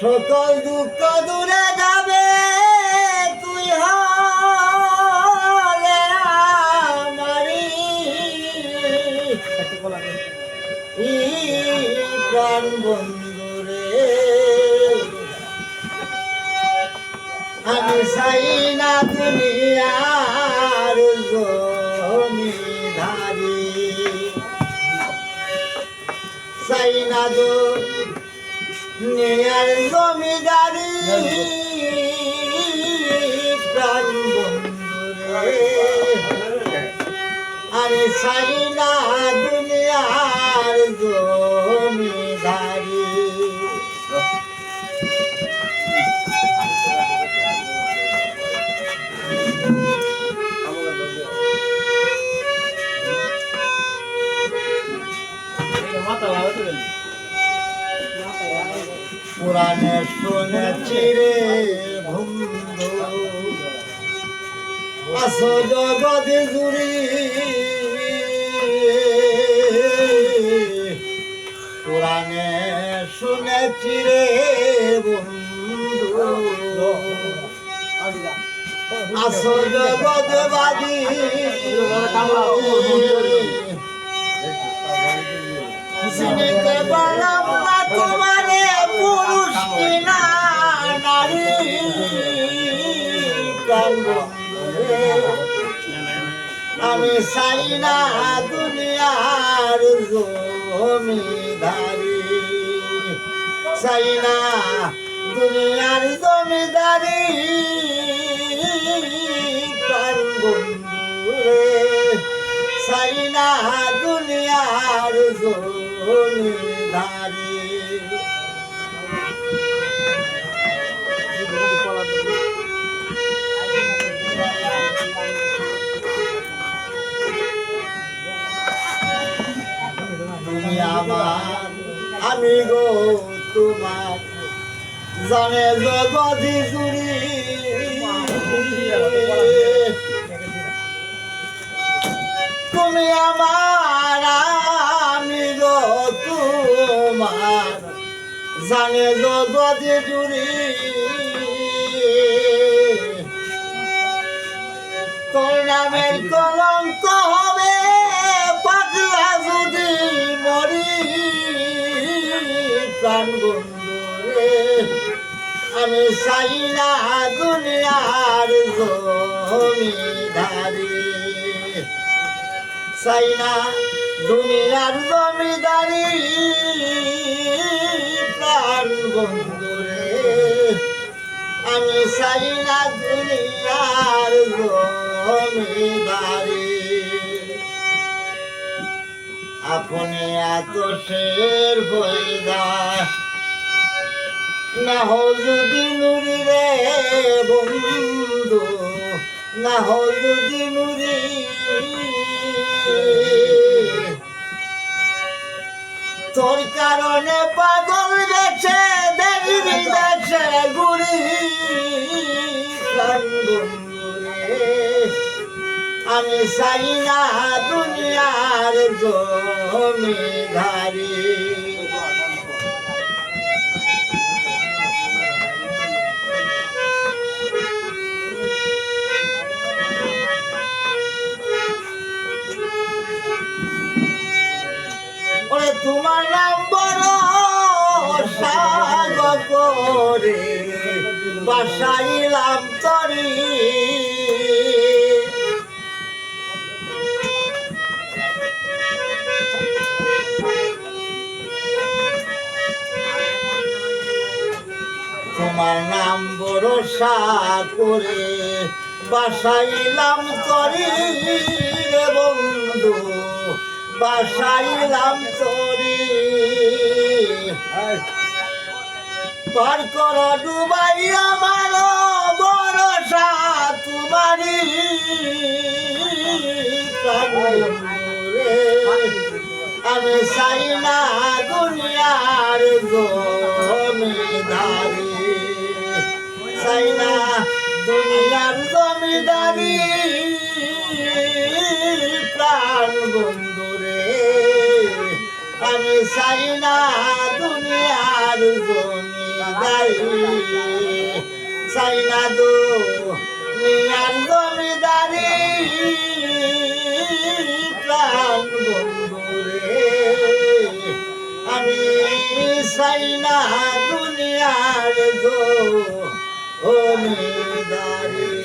সকল দুঃখ দূরে যাবে, তুই হলে আমারি। ই প্রাণ বন্ধুরে আমি চাই না দুনিয়ার জমিধারি চাই না দুনিয়ার জমিদারি প্রাণ বন্ধুরে। চাই না পুরাণে শুনেছি রে বন্ধু। আসো জুড়ি। পুরাণে শুনেছি রে বন্ধু। আসো বাদী প্রাণ আমি চাই না দুনিয়ার জমিদারি। চাই না দুনিয়ার জমিদারি। চাই না দুনিয়ার জমিদারি। আমি গো তোমার জানে জগতি জুড়ি তুমি আমার, আমি গো তোমার। জানে জগতি জুড়ি তোর নামের কলঙ্ক আমি চাই না দুনিয়ার জমিদারি চাই না দুনিয়ার জমিদারি প্রাণ বন্ধুরে, আমি চাই না দুনিয়ার জমিদারি। আপনি এত শের হইদা না যদি নুরি রে বন্ধু, না যদি নুরি। তোর কারণে পাগল বেছে দেবী দেশে গুড়ি আমি চাই না দুনিয়ার জমিদারি ওরে করে বাসাইলাম তরি। তোমার নাম ভরসা করে বাসাইলাম তরি রে বন্ধু বাসাইলাম তরি। পার কর ডুবাই আমার ভরসা তোমারি আমি চাই না দুনিয়ার জমিদারি। চাই না দুনিয়ার জমিদারি। প্রাণ বন্ধুরে, আমি চাই না চাই না দু দুনিয়ার জমিদারি প্রাণ বন্ধুরে। আমি চাই না দুনিয়ার জমিদারি।